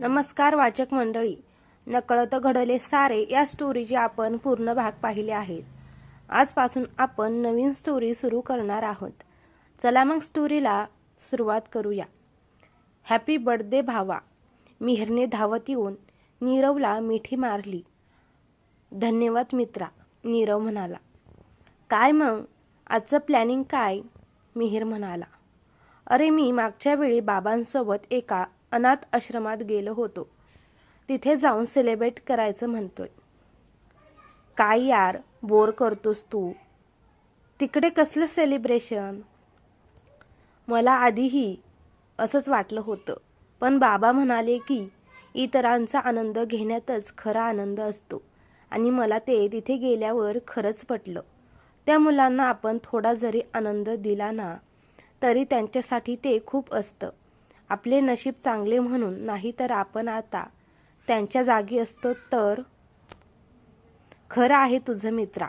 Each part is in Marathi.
नमस्कार वाचक मंडळी. नकळत घडले सारे या स्टोरीचे आपण पूर्ण भाग पाहिले आहेत. आजपासून आपण नवीन स्टोरी सुरू करणार आहोत. चला मग स्टोरीला सुरुवात करूया. हॅपी बर्थडे भावा. मिहिरने धावत येऊन नीरवला मिठी मारली. धन्यवाद मित्रा नीरव म्हणाला. काय मग? आजचं प्लॅनिंग काय? मिहिर म्हणाला. अरे मी मागच्या वेळी बाबांसोबत एका अनाथ आश्रमात गेलो होतो. तिथे जाऊन सेलिब्रेट करायचं म्हणतोय. काय यार बोर करतोस तू. तिकडे कसलं सेलिब्रेशन मला आधीही असंच वाटलं होतं. पण बाबा म्हणाले की इतरांचा आनंद घेण्यातच खरा आनंद असतो. आणि मला ते तिथे गेल्यावर खरंच पटलं. त्या मुलांना आपण थोडा जरी आनंद दिला ना तरी त्यांच्यासाठी ते खूप असतं. आपले नशीब चांगले म्हणून नाही तर आपण आता त्यांच्या जागी असतो तर? खरं आहे तुझं मित्रा.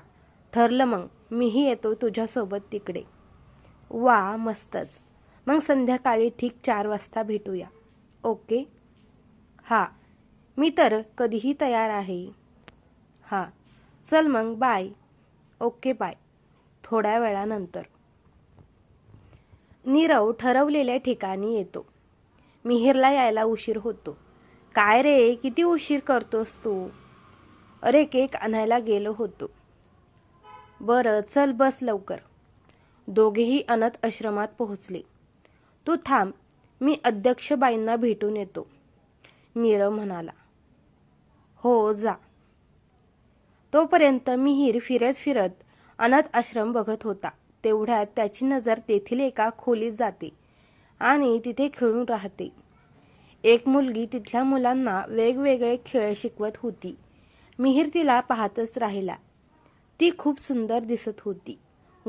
ठरलं मग. मीही येतो तुझ्यासोबत तिकडे. वा मस्तच. मग संध्याकाळी ठीक चार वाजता भेटूया. ओके? हां. मी तर कधीही तयार आहे. हां. चल मग बाय. Okay bye. थोड्या वेळानंतर. नीरव ठरवलेल्या ठिकाणी येतो. मिहिरला यायला उशीर होतो. काय रे किती उशीर करतोस तू? अरे केक आणायला गेलो होतो. बरं चल बस लवकर. दोघेही अनाथ आश्रमात पोहोचले. तू थांब मी अध्यक्षबाईंना भेटून येतो. नीरव म्हणाला. हो जा. तोपर्यंत मिहीर फिरत फिरत अनाथ आश्रम बघत होता. तेवढ्यात त्याची नजर तेथील एका खोलीत जाते. आणि तिथे खेळून राहते. एक मुलगी तिथल्या मुलांना वेगवेगळे खेळ शिकवत होती. मिहीर तिला पाहतच राहिला. ती खूप सुंदर दिसत होती.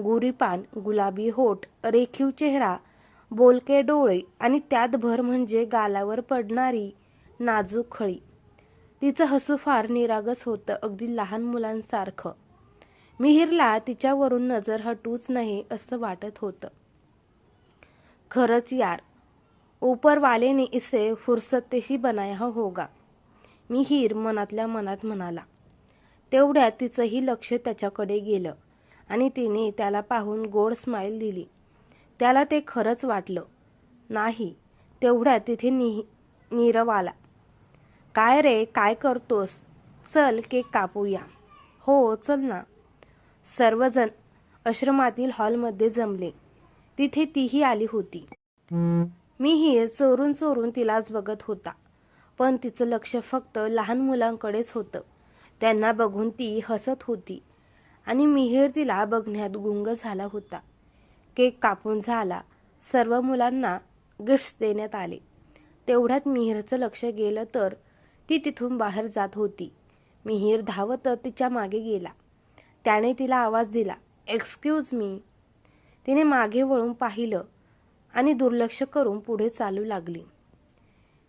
गोरीपान गुलाबी होठ रेखीव चेहरा बोलके डोळे आणि त्यात भर म्हणजे गालावर पडणारी नाजूक खळी. तिचं हसू फार निरागस होतं अगदी लहान मुलांसारखं. मिहिरला तिच्यावरून नजर हटूच नये असं वाटत होतं. खरंच यार. ऊपर वाले ने इसे फुरसतेही बनाया होगा. मी हीर मनातल्या मनात म्हणाला. तेवढ्यात तिचंही लक्ष त्याच्याकडे गेलं आणि तिने त्याला पाहून गोड स्माईल दिली. त्याला ते खरंच वाटलं. नाही तेवढ्यात तिथे नि नीरव आला. काय रे काय करतोस? चल केक कापूया. हो चल ना. सर्वजण आश्रमातील हॉलमध्ये जमले. तिथे तीही आली होती. मीही चोरून चोरून तिलाच बघत होता. पण तिचं लक्ष फक्त लहान मुलांकडेच होतं. त्यांना बघून ती हसत होती. आणि मिहीर तिला बघण्यात गुंग झाला होता. केक कापून झाला. सर्व मुलांना गिफ्ट्स देण्यात आले. तेवढ्यात मिहीरचं लक्ष गेलं तर ती तिथून बाहेर जात होती. मिहीर धावत तिच्यामागे गेला. त्याने तिला आवाज दिला एक्सक्यूज मी तिने मागे वळून पाहिलं आणि दुर्लक्ष करून पुढे चालू लागली.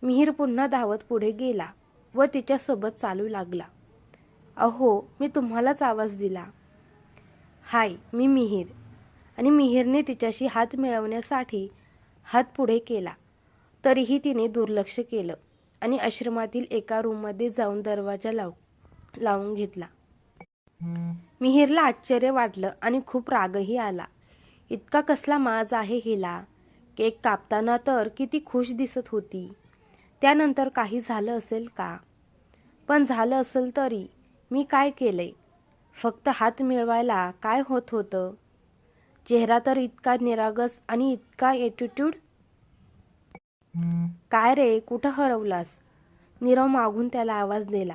मिहीर पुन्हा धावत पुढे गेला व तिच्यासोबत चालू लागला. अहो मी तुम्हालाच आवाज दिला. हाय मी मिहीर. आणि मिहीरने तिच्याशी हात मिळवण्यासाठी हात पुढे केला. तरीही तिने दुर्लक्ष केलं आणि आश्रमातील एका रूममध्ये जाऊन दरवाजा लाव लावून घेतला. मिहीरला आश्चर्य वाटलं आणि खूप रागही आला. इतका कसला माज आहे हिला. केक कापताना तर किती खुश दिसत होती. त्यानंतर काही झालं असेल का? पण झालं असेल तरी मी काय केले? फक्त हात मिळवायला काय होत होतं? चेहरा तर इतका निरागस आणि इतका एटिट्यूड काय रे कुठं हरवलास? नीरव मागून त्याला आवाज दिला.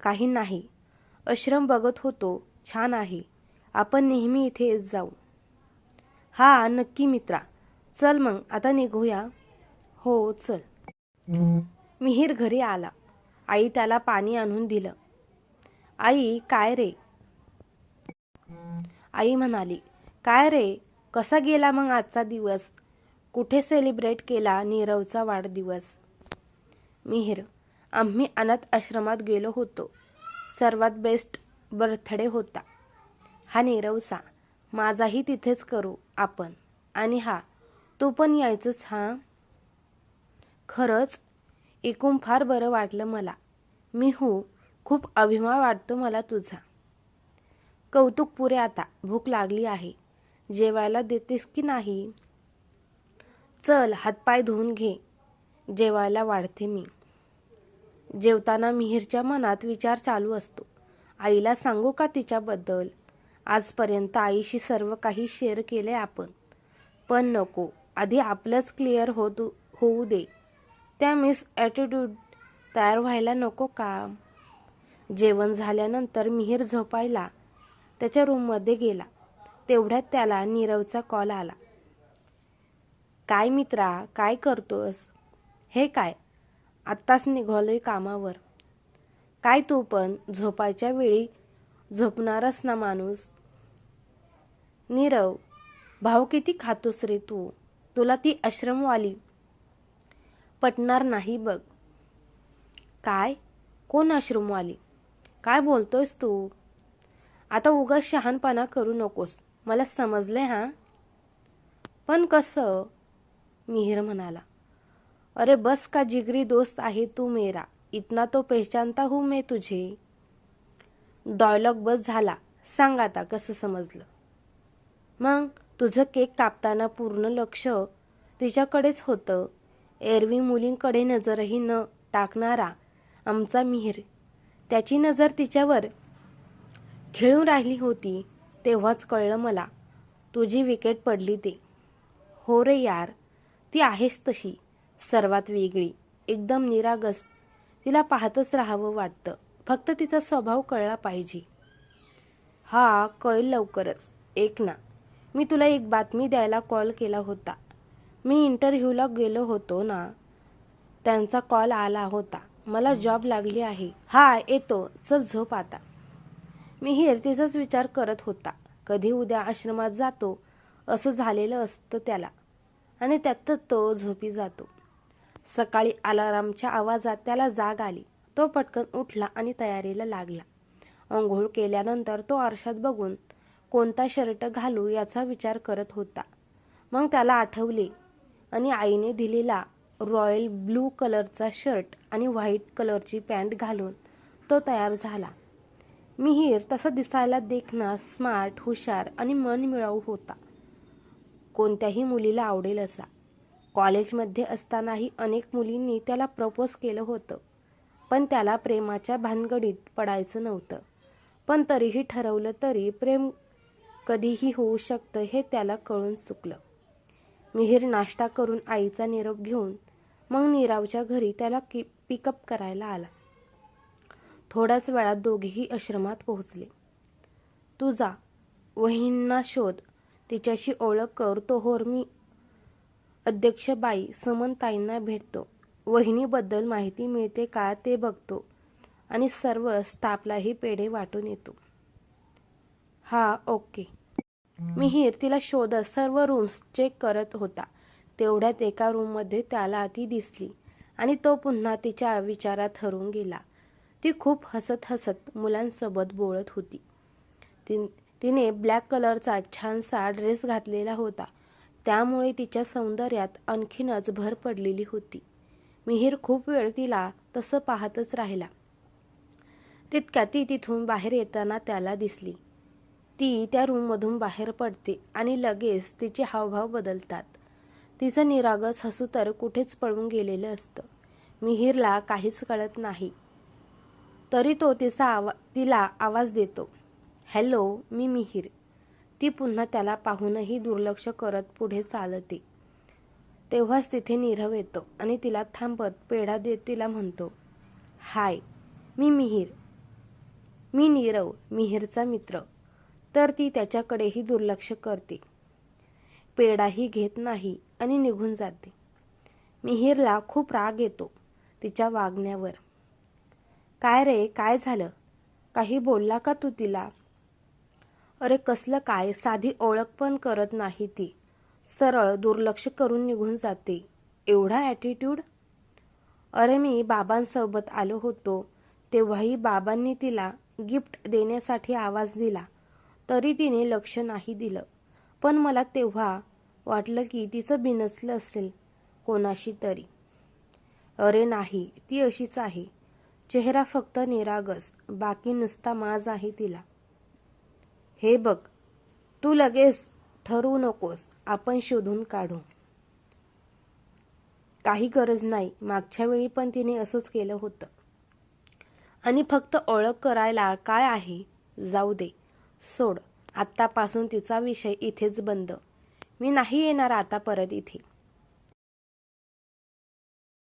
काही नाही. आश्रम बघत होतो. छान आहे. आपण नेहमी इथे येत जाऊ. हा नक्की मित्रा. चल मग आता निघूया. हो चल. मिहीर घरी आला. आई त्याला पाणी आणून दिलं. आई काय रे? आई म्हणाली काय रे? कसा गेला मग आजचा दिवस? कुठे सेलिब्रेट केला नीरवचा वाढदिवस? मिहीर आम्ही अनाथ आश्रमात गेलो होतो. सर्वात बेस्ट बर्थडे होता. हा नीरवचा. माझाही तिथेच करू आपण. आणि हा तू पण यायचंच हा? खरंच? ऐकून फार बरं वाटलं मला. मी हो खूप अभिमान वाटतो मला तुझा. कौतुक पुरे आता भूक लागली आहे. जेवायला देतेस की नाही? चल हातपाय धुवून घे. जेवायला वाढते मी. जेवताना मिहीरच्या मनात विचार चालू असतो. आईला सांगू का तिच्याबद्दल? आजपर्यंत आईशी सर्व काही शेअर केले आपण. पण नको आधी आपलंच क्लिअर होत होऊ दे. त्या मिस ॲटिट्यूड तयार व्हायला नको का? जेवण झाल्यानंतर मिहीर झोपायला त्याच्या रूममध्ये गेला. तेवढ्यात त्याला नीरवचा कॉल आला. काय मित्रा काय करतोस? हे काय? आत्ताच निघालोय कामावर. काय तू पण झोपायच्या वेळी झोपणारच ना माणूस. नीरव भाव किती खातोस रे तू? तुला ती आश्रमवाली पटणार नाही बघ. काय? कोण आश्रमवाली? काय बोलतोयस तू? आता उगाच शहाणपणा करू नकोस. मला समजले हां? पण कसं? मिहिर म्हणाला. अरे बस का जिगरी दोस्त आहे तू मेरा. इतना तो पहचानता हूं मैं तुझे. डायलॉग बस झाला. सांग आता कसं समजलं. मग तुझं केक कापताना पूर्ण लक्ष तिच्याकडेच होतं. एरवी मुलींकडे नजरही न टाकणारा आमचा मिहीर. त्याची नजर तिच्यावर खेळून राहिली होती तेव्हाच कळलं मला. तुझी विकेट पडली ते. हो रे यार ती आहेस तशी सर्वात वेगळी एकदम निरागस. तिला पाहतच राहावं वाटतं. फक्त तिचा स्वभाव कळला पाहिजे. हा कळेल लवकरच. एक ना. मी तुला एक बातमी द्यायला कॉल केला होता. मी इंटरव्ह्यूला गेलो होतो ना त्यांचा कॉल आला होता. मला जॉब लागली आहे. हा येतो. चल झोप आता. मी हेरतीचाच विचार करत होता. कधी उद्या आश्रमात जातो? असं झालेलं असतं त्याला. आणि त्यातच तो झोपी जातो. सकाळी अलारामच्या आवाजात त्याला जाग आली. तो पटकन उठला आणि तयारीला लागला. अंघोळ केल्यानंतर तो आरशात बघून कोणता शर्ट घालू याचा विचार करत होता. मग त्याला आठवले आणि आईने दिलेला रॉयल ब्लू कलरचा शर्ट आणि व्हाईट कलरची पॅन्ट घालून तो तयार झाला. मिहीर तसा दिसायला देखणा स्मार्ट हुशार आणि मन मिळावू होता. कोणत्याही मुलीला आवडेल असा. कॉलेजमध्ये असतानाही अनेक मुलींनी त्याला प्रपोज केलं होतं. पण त्याला प्रेमाच्या भानगडीत पडायचं नव्हतं. पण तरीही ठरवलं तरी प्रेम कधीही होऊ शकतं हे त्याला कळून चुकलं. मिहीर नाश्ता करून आईचा निरोप घेऊन मग नीरावच्या घरी त्याला की पिकअप करायला आला. थोड्याच वेळात दोघेही आश्रमात पोहोचले. तू जा. वहींना शोध. तिच्याशी ओळख कर. तो होर मी अध्यक्षबाई सुमनताईंना भेटतो. वहिनीबद्दल माहिती मिळते का ते बघतो आणि सर्व स्टाफलाही पेढे वाटून येतो. हा ओके. मिहीर तिला शोधत सर्व रूम्स चेक करत होता तेवढ्यात एका रूममध्ये त्याला ती दिसली आणि तो पुन्हा तिच्या विचारात हरून गेला. ती खूप हसत हसत मुलांसोबत बोलत होती. ती तिने ब्लॅक कलरचा छानसा ड्रेस घातलेला होता. त्यामुळे तिच्या सौंदर्यात आणखीनच भर पडलेली होती. मिहीर खूप वेळ तिला तसं पाहतच राहिला. तितक्या ती तिथून बाहेर येताना त्याला दिसली. ती त्या रूममधून बाहेर पडते आणि लगेच तिचे हावभाव बदलतात. तिचं निरागस हसू तर कुठेच पळून गेलेलं असतं. मिहीरला काहीच कळत नाही. तरी तो तिचा आवा तिला आवाज देतो. हॅलो मी मिहीर. ती पुन्हा त्याला पाहूनही दुर्लक्ष करत पुढे चालते. तेव्हाच तिथे नीरव येतो आणि तिला थांबत पेढा देत तिला म्हणतो हाय मी मिहीर. मी नीरव मिहीरचा मित्र. तर ती त्याच्याकडेही दुर्लक्ष करते. पेडाही घेत नाही आणि निघून जाते. मिहीरला खूप राग येतो तिच्या वागण्यावर. काय रे काय झालं? काही बोलला का तू तिला? अरे कसलं काय? साधी ओळख पण करत नाही ती. सरळ दुर्लक्ष करून निघून जाते. एवढा ॲटिट्यूड अरे मी बाबांसोबत आलो होतो. तेव्हाही बाबांनी तिला गिफ्ट देण्यासाठी आवाज दिला. तरी तिने लक्ष नाही दिलं. पण मला तेव्हा वाटलं की तिचं बिनसलं असेल कोणाशी तरी. अरे नाही ती अशीच आहे. चेहरा फक्त निरागस बाकी नुसता माज आहे तिला. हे बघ तू लगेच ठरवू नकोस आपण शोधून काढू. काही गरज नाही मागच्या वेळी पण तिने असंच केलं होतं. आणि फक्त ओळख करायला काय आहे जाऊ दे. सोड. आत्तापासून तिचा विषय इथेच बंद. मी नाही येणार आता परत इथे.